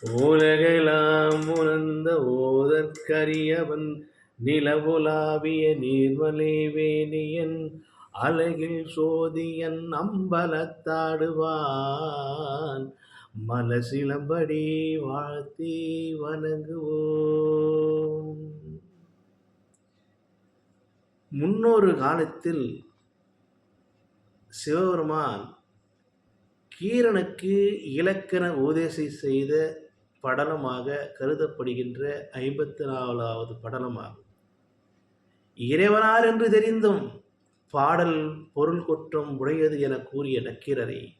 உலகெல்லாம் உணர்ந்த ஓதற்கரியவன் நிலவுலாவிய நீர்மலை வேணியன் அழகில் சோதியன் அம்பலத்தாடுவான். மலசிலம்படி வாழ்த்தி வணங்குவோம். முன்னொரு காலத்தில் சிவபெருமான் கீரனுக்கு இலக்கண உபதேசம் செய்த படலமாக கருதப்படுகின்ற ஐம்பத்தி நாலாவது படலமாகும் இறைவனார் என்று தெரிந்தும் பாடல் பொருள் குற்றம் உடையது என கூறிய நக்கீரரை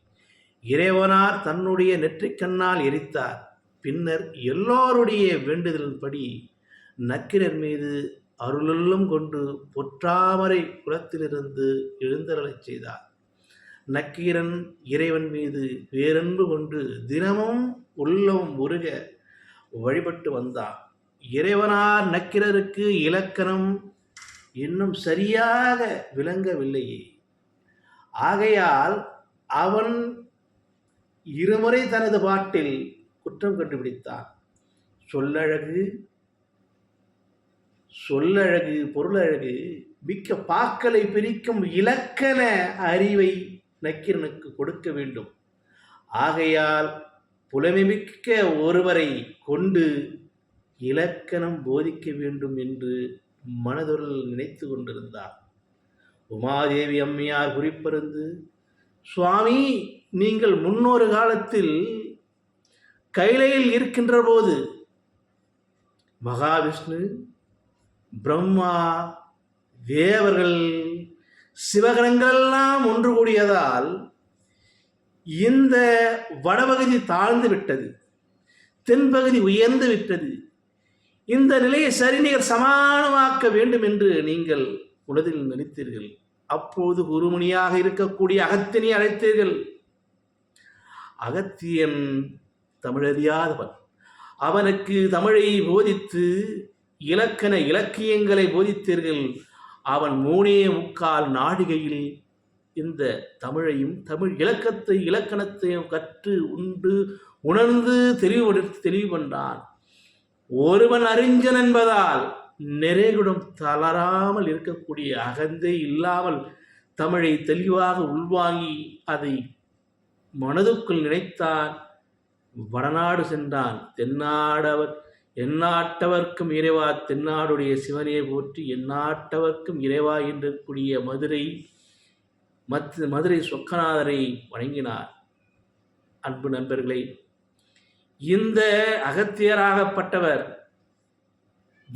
இறைவனார் தன்னுடைய நெற்றிக்கண்ணால் எரித்தார். பின்னர் எல்லோருடைய வேண்டுதலின்படி நக்கிரர் மீது அருளெல்லும் கொண்டு பொற்றாமரை குலத்திலிருந்து எழுந்தருளச் செய்தார். நக்கீரன் இறைவன் மீது வேறன்பு கொண்டு தினமும் உள்ளம் உருக வழிபட்டு வந்தான். இறைவனார் நக்கிரருக்கு இலக்கணம் இன்னும் சரியாக விளங்கவில்லையே ஆகையால் அவன் இருமுறை தனது பாட்டில் குற்றம் கண்டுபிடித்தான். சொல்லழகு சொல்லழகு பொருளழகு மிக்க பாக்களை பிரிக்கும் இலக்கண அறிவை நக்கீரனுக்கு கொடுக்க வேண்டும். ஆகையால் புலமைமிக்க ஒருவரை கொண்டு இலக்கணம் போதிக்க வேண்டும் என்று மனதொருள் நினைத்து கொண்டிருந்தார். உமாதேவி அம்மையார் குறிப்பிருந்து சுவாமி நீங்கள் முன்னொரு காலத்தில் கைலையில் இருக்கின்ற போது மகாவிஷ்ணு பிரம்மா தேவர்கள் சிவகணங்களெல்லாம் ஒன்று கூடியதால் இந்த வடபகுதி தாழ்ந்து விட்டது தென்பகுதி உயர்ந்து விட்டது. இந்த நிலையை சரிநிகர் சமானமாக்க வேண்டும் என்று நீங்கள் உலகில் நினைத்தீர்கள். அப்போது குருமணியாக இருக்கக்கூடிய அகத்தினை அழைத்தீர்கள். அகத்தியன் தமிழறியாதவன். அவனுக்கு தமிழை போதித்து இலக்கண இலக்கியங்களை போதித்தீர்கள். அவன் மூணே முக்கால் நாடிகையில் இந்த தமிழையும் தமிழ் இலக்கத்தை இலக்கணத்தையும் கற்று உண்டு உணர்ந்து தெளிவு தெளிவு பண்ணான் ஒருவன் அறிஞன் என்பதால் நிறைகுடம் தளராமல் இருக்கக்கூடிய அகந்தே இல்லாமல் தமிழை தெளிவாக உள்வாங்கி அதை மனதுக்குள் நினைத்தான். வடநாடு சென்றான். தென்னாடவர் எந்நாட்டவர்க்கும் இறைவா தென்னாடுடைய சிவனையை போற்றி எந்நாட்டவர்க்கும் இறைவா என்று கூடிய மதுரை மத் மதுரை சொக்கநாதரை வணங்கினார். அன்பு நண்பர்களே இந்த அகத்தியராகப்பட்டவர்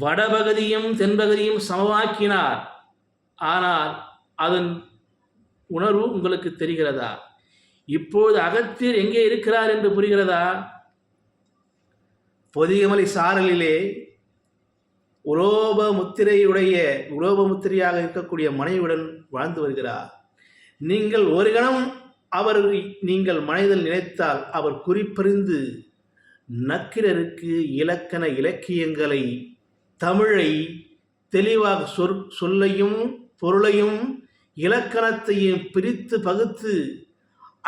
வடபகுதியும் தென்பகுதியும் சமமாக்கினார். ஆனால் அதன் உணர்வு உங்களுக்கு தெரிகிறதா? இப்போது அகத்தியர் எங்கே இருக்கிறார் என்று புரிகிறதா? பொதியமலை சாரலிலே உலோப முத்திரையுடைய உலோப முத்திரையாக இருக்கக்கூடிய மனைவியுடன் வாழ்ந்து வருகிறார். நீங்கள் ஒரு கணம் அவர் நீங்கள் மனதில் நினைத்தால் அவர் குறிப்பறிந்து நக்கிரருக்கு இலக்கண இலக்கியங்களை தமிழை தெளிவாக சொற் சொல்லையும் பொருளையும் இலக்கணத்தையும் பிரித்து பகுத்து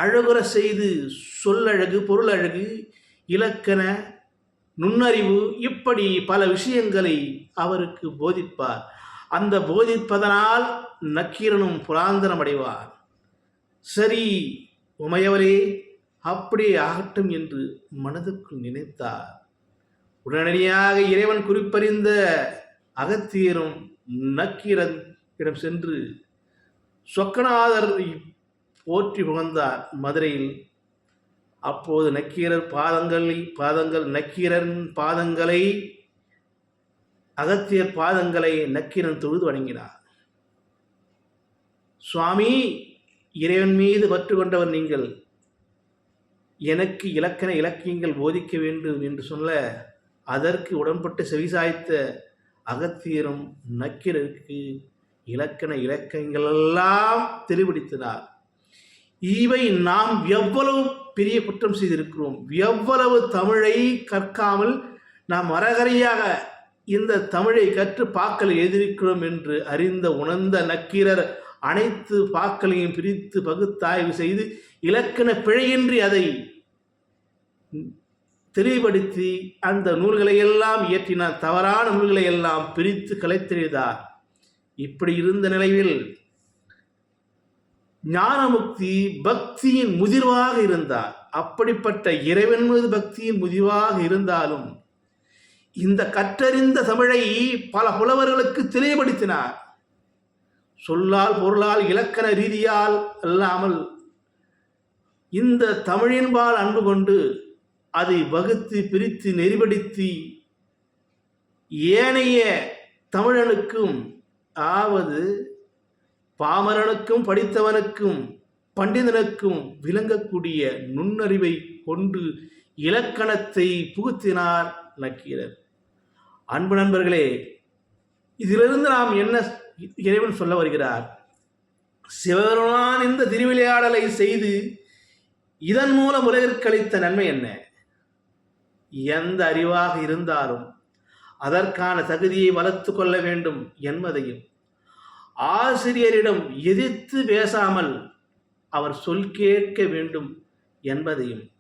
அழகுற செய்து சொல்லழகு பொருளழகு இலக்கண நுண்ணறிவு இப்படி பல விஷயங்களை அவருக்கு போதிப்பார். அந்த போதிப்பதனால் நக்கீரனும் புராந்தனம் அடைவார். சரி உமையவரே அப்படியே ஆகட்டும் என்று மனதுக்குள் நினைத்தார். உடனடியாக இறைவன் குறிப்பறிந்த அகத்தியரும் நக்கீரன் இடம் சென்று சொக்கநாதர் போற்றி புகழ்ந்தார். மதுரையில் அப்போது நக்கீரர் பாதங்களில் பாதங்கள் நக்கீரன் பாதங்களை அகத்தியர் பாதங்களை நக்கீரன் தொழுது வணங்கினார். சுவாமி இறைவன் மீது பற்று கொண்டவர் நீங்கள். எனக்கு இலக்கண இலக்கியங்கள் போதிக்க வேண்டும் என்று சொல்ல அதற்கு உடன்பட்டு செவிசாய்த்த அகத்தியரும் நக்கீரருக்கு இலக்கண இலக்கியங்கள் எல்லாம் தெளிவடித்தனர் இவை நாம் எவ்வளவு பெரிய குற்றம் செய்திருக்கிறோம். எவ்வளவு தமிழை கற்காமல் நாம் மரகரையாக இந்த தமிழை கற்று பாக்கள் எழுதியிருக்கிறோம் என்று அறிந்த உணர்ந்த நக்கீரர் அனைத்து பாக்களையும் பிரித்து பகுத்தாய்வு செய்து இலக்கண பிழையின்றி அதை தெளிவுபடுத்தி அந்த நூல்களை எல்லாம் இயற்றினார். தவறான நூல்களை எல்லாம் பிரித்து கலைத்தெழுதார். இப்படி இருந்த நிலையில் ஞானமுக்தி பக்தியின் முதிர்வாக இருந்தார். அப்படிப்பட்ட இறைவன் மீது பக்தியின் முதிர்வாக இருந்தாலும் இந்த கற்றறிந்த தமிழை பல புலவர்களுக்கு தெளிவுபடுத்தினார். சொல்லால் பொருளால் இலக்கண ரீதியால் அல்லாமல் இந்த தமிழின்பால் அன்பு கொண்டு அதை வகுத்து பிரித்து நெறிபடுத்தி ஏனைய தமிழனுக்கும் ஆவது பாமரனுக்கும் படித்தவனுக்கும் பண்டிதனுக்கும் விளங்கக்கூடிய நுண்ணறிவை கொண்டு இலக்கணத்தை புகுத்தினார் நக்கீரர். அன்பு நண்பர்களே இதிலிருந்து நாம் என்ன இறைவன் சொல்ல வருகிறார்? சிவபெருமான் இந்த திருவிளையாடலை செய்து இதன் மூலம் உலகிற்கு அளித்த நன்மை என்ன? எந்த அறிவாக இருந்தாலும் அதற்கான தகுதியை வளர்த்து கொள்ள வேண்டும் என்பதையும் ஆசிரியரிடம் எதிர்த்து பேசாமல் அவர் சொல் கேட்க வேண்டும் என்பதையும்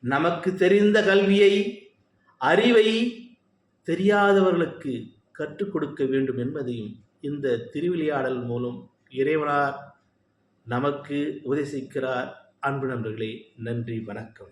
நமக்கு தெரிந்த கல்வியை அறிவை தெரியாதவர்களுக்கு கற்றுக் கொடுக்க வேண்டும் என்பதையும் இந்த திருவிளையாடல் மூலம் இறைவனார் நமக்கு உபதேசிக்கிறார். அன்பு நண்பர்களே நன்றி வணக்கம்.